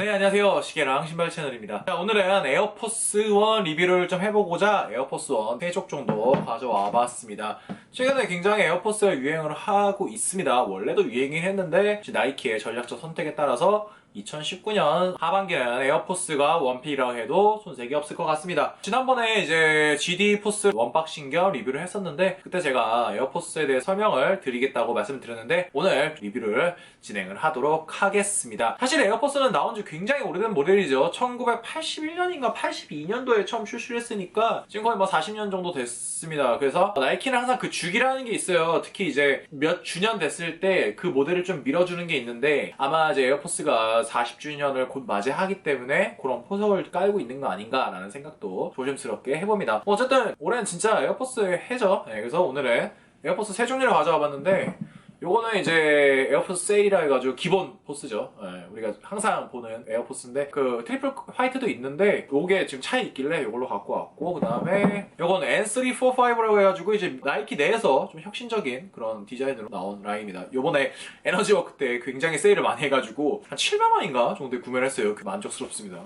네 안녕하세요. 시계랑 신발 채널입니다. 자 오늘은 에어포스 1 리뷰를 좀 해보고자 에어포스 1 3쪽 정도 가져와 봤습니다. 최근에 굉장히 에어포스가 유행을 하고 있습니다. 원래도 유행이긴 했는데 나이키의 전략적 선택에 따라서 2019년 하반기에는 에어포스가 원픽이라고 해도 손색이 없을 것 같습니다. 지난번에 이제 GD 포스 원박싱 겸 리뷰를 했었는데 그때 제가 에어포스에 대해 설명을 드리겠다고 말씀드렸는데 오늘 리뷰를 진행을 하도록 하겠습니다. 사실 에어포스는 나온 지 굉장히 오래된 모델이죠. 1981년인가 82년도에 처음 출시를 했으니까 지금 거의 뭐 40년 정도 됐습니다. 그래서 나이키는 항상 그 주기라는 게 있어요. 특히 이제 몇 주년 됐을 때 그 모델을 좀 밀어주는 게 있는데 아마 이제 에어포스가 40주년을 곧 맞이하기 때문에 그런 포석을 깔고 있는 거 아닌가라는 생각도 조심스럽게 해봅니다. 뭐 어쨌든 올해는 진짜 에어포스의 해죠. 네, 그래서 오늘은 에어포스 세 종류를 가져와 봤는데 요거는 이제 에어포스 세일이라 해가지고 기본 포스죠. 예, 우리가 항상 보는 에어포스인데 그 트리플 화이트도 있는데 요게 지금 차에 있길래 요걸로 갖고 왔고 그 다음에 요거는 N345라고 해가지고 이제 나이키 내에서 좀 혁신적인 그런 디자인으로 나온 라인입니다. 요번에 에너지워크 때 굉장히 세일을 많이 해가지고 한 7만 원인가 정도에 구매를 했어요. 그 만족스럽습니다.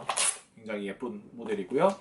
굉장히 예쁜 모델이고요.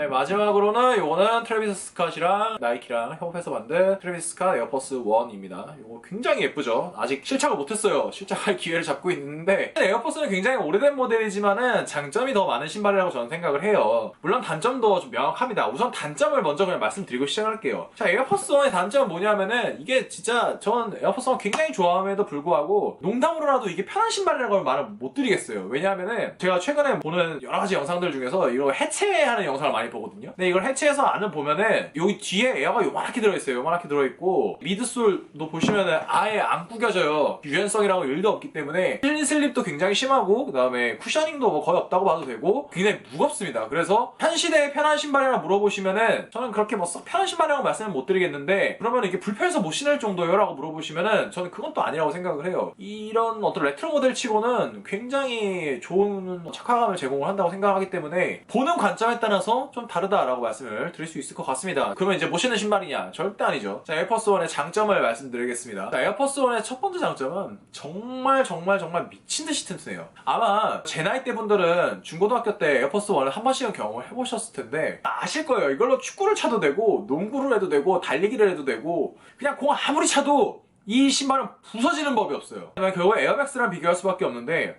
네, 마지막으로는 요거는 트래비스 스캇이랑 나이키랑 협업해서 만든 트래비스 스캇 에어포스 1입니다. 요거 굉장히 예쁘죠? 아직 실착을 못했어요. 실착할 기회를 잡고 있는데 에어포스는 굉장히 오래된 모델이지만은 장점이 더 많은 신발이라고 저는 생각을 해요. 물론 단점도 좀 명확합니다. 우선 단점을 먼저 그냥 말씀드리고 시작할게요. 자, 에어포스 1의 단점은 뭐냐면은 이게 진짜 전 에어포스 1 굉장히 좋아함에도 불구하고 농담으로라도 이게 편한 신발이라고 말을 못 드리겠어요. 왜냐하면은 제가 최근에 보는 여러 가지 영상들 중에서 이거 해체하는 영상 을 많이 보거든요. 근데 이걸 해체해서 안을 보면은 여기 뒤에 에어가 요만하게 들어있어요. 요만하게 들어있고 미드솔도 보시면은 아예 안 구겨져요. 유연성이라고 일도 없기 때문에 실린 슬립도 굉장히 심하고 그 다음에 쿠셔닝도 뭐 거의 없다고 봐도 되고 굉장히 무겁습니다. 그래서 현 시대의 편한 신발이라 물어보시면은 저는 그렇게 뭐 썩 편한 신발이라고 말씀을 못 드리겠는데 그러면 이게 불편해서 못 신을 정도요라고 물어보시면은 저는 그건 또 아니라고 생각을 해요. 이런 어떤 레트로 모델 치고는 굉장히 좋은 착화감을 제공을 한다고 생각하기 때문에 보는 관점에 따라서 좀 다르다라고 말씀을 드릴 수 있을 것 같습니다. 그러면 이제 못 신는 신발이냐? 절대 아니죠. 자, 에어포스 1의 장점을 말씀드리겠습니다. 자, 에어포스 1의 첫 번째 장점은 정말 정말 정말 미친 듯이 튼튼해요. 아마 제 나이 때 분들은 중고등학교 때 에어포스 1을 한 번씩은 경험을 해보셨을 텐데 아실 거예요. 이걸로 축구를 차도 되고 농구를 해도 되고 달리기를 해도 되고 그냥 공 아무리 차도 이 신발은 부서지는 법이 없어요. 그러면 결국에 에어맥스랑 비교할 수밖에 없는데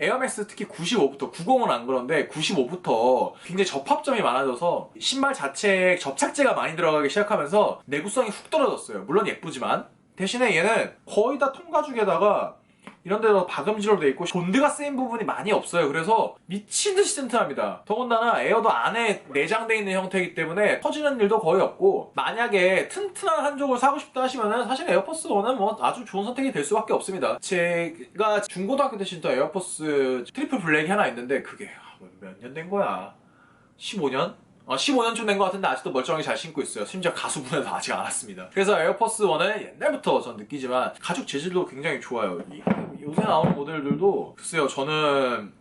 에어맥스 특히 95부터 90은 안 그런데 95부터 굉장히 접합점이 많아져서 신발 자체에 접착제가 많이 들어가기 시작하면서 내구성이 훅 떨어졌어요. 물론 예쁘지만 대신에 얘는 거의 다 통가죽에다가 이런 데도 박음질로 돼 있고 본드가 쓰인 부분이 많이 없어요. 그래서 미친 듯이 튼튼합니다. 더군다나 에어도 안에 내장돼 있는 형태이기 때문에 터지는 일도 거의 없고 만약에 튼튼한 한쪽을 사고 싶다 하시면은 사실 에어포스 1은 뭐 아주 좋은 선택이 될 수밖에 없습니다. 제가 중고등학교 때 신던 에어포스 트리플 블랙이 하나 있는데 그게 몇 년 된 거야? 15년? 어, 15년쯤 된 것 같은데 아직도 멀쩡하게 잘 신고 있어요. 심지어 가수분해도 아직 안 왔습니다. 그래서 에어포스 1은 옛날부터 전 느끼지만 가죽 재질도 굉장히 좋아요. 이- 요새 나오는 모델들도 글쎄요 저는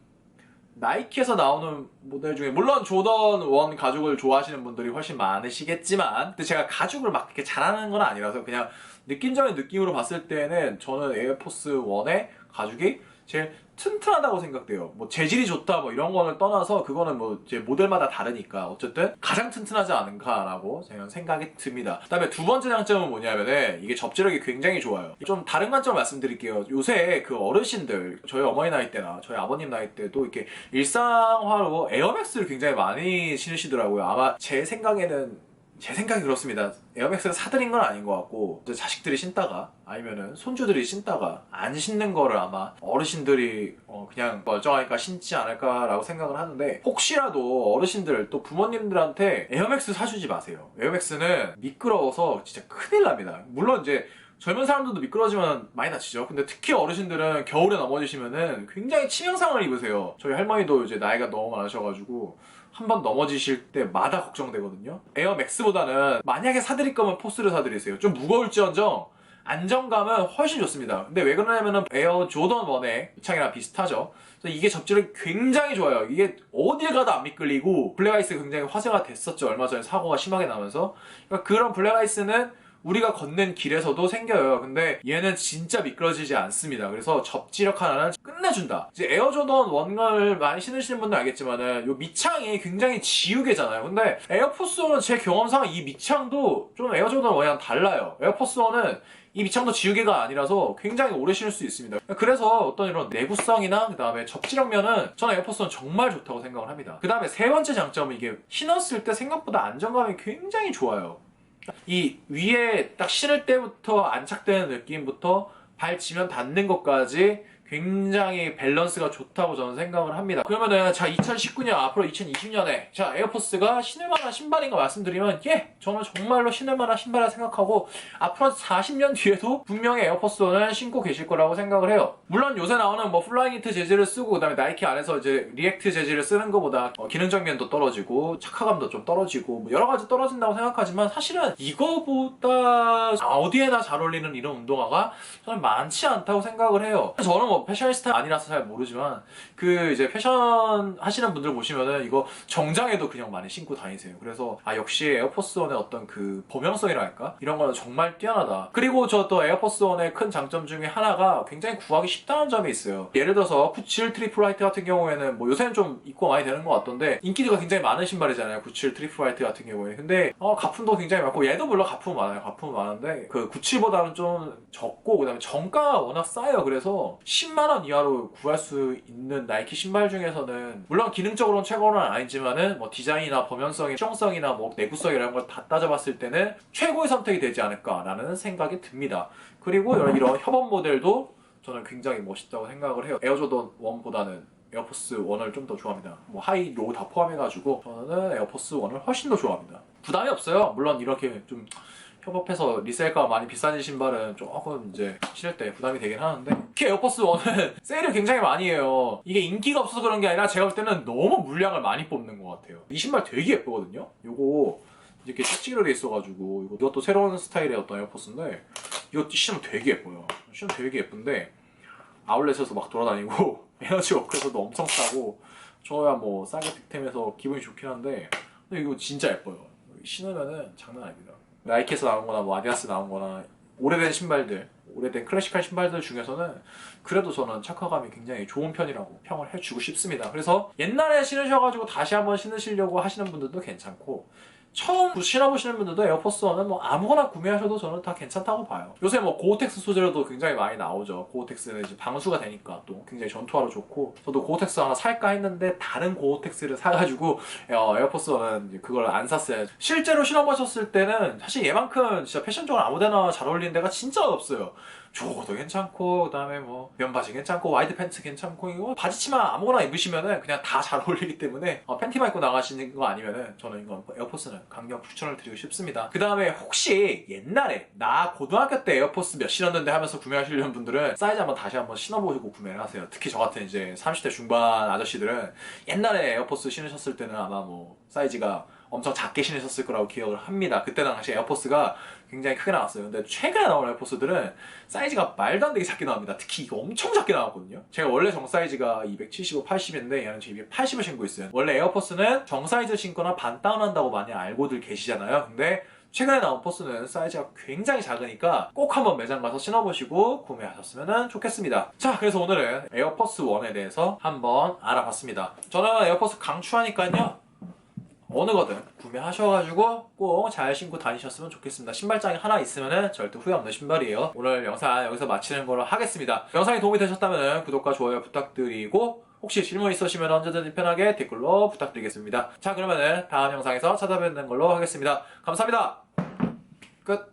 나이키에서 나오는 모델 중에 물론 조던 원 가죽을 좋아하시는 분들이 훨씬 많으시겠지만 근데 제가 가죽을 막 그렇게 잘하는 건 아니라서 그냥 느낌적인 느낌으로 봤을 때는 저는 에어포스 1의 가죽이 제일 튼튼하다고 생각돼요. 뭐 재질이 좋다 뭐 이런 거를 떠나서 그거는 뭐제 모델마다 다르니까 어쨌든 가장 튼튼하지 않은가라고 저는 생각이 듭니다. 그다음에 두 번째 장점은 뭐냐면은 이게 접지력이 굉장히 좋아요. 좀 다른 관점 말씀드릴게요. 요새 그 어르신들 저희 어머니 나이 때나 저희 아버님 나이 때도 이렇게 일상화로 에어맥스를 굉장히 많이 신으시더라고요. 아마 제 생각에는 제 생각이 그렇습니다. 에어맥스가 사들인 건 아닌 것 같고 자식들이 신다가 아니면은 손주들이 신다가 안 신는 거를 아마 어르신들이 어, 그냥 멀쩡하니까 신지 않을까라고 생각을 하는데 혹시라도 어르신들 또 부모님들한테 에어맥스 사주지 마세요. 에어맥스는 미끄러워서 진짜 큰일 납니다. 물론 이제 젊은 사람들도 미끄러지면 많이 다치죠. 근데 특히 어르신들은 겨울에 넘어지시면은 굉장히 치명상을 입으세요. 저희 할머니도 이제 나이가 너무 많으셔가지고 한 번 넘어지실 때마다 걱정되거든요. 에어맥스보다는 만약에 사드릴 거면 포스를 사드리세요. 좀 무거울지언정 안정감은 훨씬 좋습니다. 근데 왜 그러냐면은 에어 조던 1의 창이랑 비슷하죠. 이게 접지력이 굉장히 좋아요. 이게 어딜 가도 안 미끌리고 블랙아이스 굉장히 화제가 됐었죠. 얼마 전에 사고가 심하게 나면서 그러니까 그런 블랙아이스는 우리가 걷는 길에서도 생겨요. 근데 얘는 진짜 미끄러지지 않습니다. 그래서 접지력 하나는 끝내준다. 이제 에어조던 원을 많이 신으시는 분들 알겠지만은 요 밑창이 굉장히 지우개잖아요. 근데 에어포스 원은 제 경험상 이 밑창도 좀 에어조던 원이랑 달라요. 에어포스 원은 이 밑창도 지우개가 아니라서 굉장히 오래 신을 수 있습니다. 그래서 어떤 이런 내구성이나 그 다음에 접지력면은 저는 에어포스는 정말 좋다고 생각을 합니다. 그 다음에 세 번째 장점은 이게 신었을 때 생각보다 안정감이 굉장히 좋아요. 이 위에 딱 신을 때부터 안착되는 느낌부터 발 지면 닿는 것까지 굉장히 밸런스가 좋다고 저는 생각을 합니다. 그러면은 자 2019년 앞으로 2020년에 자 에어포스가 신을 만한 신발인가 말씀드리면 예 저는 정말로 신을 만한 신발이라 생각하고 앞으로 40년 뒤에도 분명히 에어포스는 신고 계실 거라고 생각을 해요. 물론 요새 나오는 뭐 플라잉 히트 재질을 쓰고 그다음에 나이키 안에서 이제 리액트 재질을 쓰는 것보다 어, 기능적 면도 떨어지고 착화감도 좀 떨어지고 뭐 여러 가지 떨어진다고 생각하지만 사실은 이거보다 어디에나 잘 어울리는 이런 운동화가 저는 많지 않다고 생각을 해요. 저는 뭐 패셔니스타 아니라서 잘 모르지만 그 이제 패션 하시는 분들 보시면은 이거 정장에도 그냥 많이 신고 다니세요. 그래서 아 역시 에어포스 원의 어떤 그 범용성이랄까 이런 거는 정말 뛰어나다. 그리고 저 또 에어포스 원의 큰 장점 중에 하나가 굉장히 구하기 쉽다는 점이 있어요. 예를 들어서 97 트리플 화이트 같은 경우에는 뭐 요새는 좀 입고 많이 되는 것 같던데 인기도가 굉장히 많은 신발이잖아요. 97 트리플 화이트 같은 경우에. 근데 어, 가품도 굉장히 많고 얘도 물론 가품 많아요. 가품 많은데 그 97보다는 좀 적고 그다음에 정가가 워낙 싸요. 그래서 10 만원 이하로 구할 수 있는 나이키 신발 중에서는 물론 기능적으로는 최고는 아니지만은 뭐 디자인이나 범용성이 실용성이나 뭐 내구성 이런 걸 다 따져봤을 때는 최고의 선택이 되지 않을까라는 생각이 듭니다. 그리고 이런, 이런 협업 모델도 저는 굉장히 멋있다고 생각을 해요. 에어조던 1보다는 에어포스 1을 좀 더 좋아합니다. 뭐 하이, 로우 다 포함해가지고 저는 에어포스 1을 훨씬 더 좋아합니다. 부담이 없어요. 물론 이렇게 좀 협업해서 리셀가 많이 비싼 신발은 조금 이제 신을 때 부담이 되긴 하는데 특히 에어포스 1은 세일을 굉장히 많이 해요. 이게 인기가 없어서 그런 게 아니라 제가 볼 때는 너무 물량을 많이 뽑는 것 같아요. 이 신발 되게 예쁘거든요. 요거 이렇게 찍찍이로 돼 있어가지고 이것도 새로운 스타일의 어떤 에어포스인데 이거 신으면 되게 예뻐요. 신으면 되게 예쁜데 아울렛에서 막 돌아다니고 에너지 워크에서도 엄청 싸고 저야 뭐 싸게 득템해서 기분이 좋긴 한데 근데 이거 진짜 예뻐요. 신으면은 장난 아닙니다. 나이키에서 나온 거나 뭐 아디다스 나온 거나 오래된 신발들 오래된 클래식한 신발들 중에서는 그래도 저는 착화감이 굉장히 좋은 편이라고 평을 해주고 싶습니다. 그래서 옛날에 신으셔가지고 다시 한번 신으시려고 하시는 분들도 괜찮고 처음 신어보시는 분들도 에어포스 1은 뭐 아무거나 구매하셔도 저는 다 괜찮다고 봐요. 요새 뭐 고어텍스 소재로도 굉장히 많이 나오죠. 고어텍스는 이제 방수가 되니까 또 굉장히 전투화로 좋고 저도 고어텍스 하나 살까 했는데 다른 고어텍스를 사가지고 어, 에어포스 1은 이제 그걸 안 샀어요. 실제로 신어보셨을 때는 사실 얘만큼 진짜 패션적으로 아무데나 잘 어울리는 데가 진짜 없어요. 조거도 괜찮고 그다음에 뭐 면바지 괜찮고 와이드 팬츠 괜찮고 이거 바지 치마 아무거나 입으시면은 그냥 다 잘 어울리기 때문에 어, 팬티만 입고 나가시는 거 아니면은 저는 이거 에어포스는 강력 추천을 드리고 싶습니다. 그다음에 혹시 옛날에 나 고등학교 때 에어포스 몇 신었는데 하면서 구매하시려는 분들은 사이즈 한번 다시 한번 신어보시고 구매를 하세요. 특히 저 같은 이제 30대 중반 아저씨들은 옛날에 에어포스 신으셨을 때는 아마 뭐 사이즈가 엄청 작게 신으셨을 거라고 기억을 합니다. 그때 당시 에어포스가 굉장히 크게 나왔어요. 근데 최근에 나온 에어포스들은 사이즈가 말도 안 되게 작게 나옵니다. 특히 이거 엄청 작게 나왔거든요. 제가 원래 정 사이즈가 275, 80인데 얘는 지금 280을 신고 있어요. 원래 에어포스는 정 사이즈 신거나 반 다운한다고 많이 알고들 계시잖아요. 근데 최근에 나온 포스는 사이즈가 굉장히 작으니까 꼭 한번 매장 가서 신어보시고 구매하셨으면 좋겠습니다. 자, 그래서 오늘은 에어포스 1에 대해서 한번 알아봤습니다. 저는 에어포스 강추하니까요. 어느 거든 구매하셔가지고 꼭 잘 신고 다니셨으면 좋겠습니다. 신발장이 하나 있으면 절대 후회 없는 신발이에요. 오늘 영상 여기서 마치는 걸로 하겠습니다. 영상이 도움이 되셨다면 구독과 좋아요 부탁드리고 혹시 질문 있으시면 언제든지 편하게 댓글로 부탁드리겠습니다. 자 그러면은 다음 영상에서 찾아뵙는 걸로 하겠습니다. 감사합니다. 끝.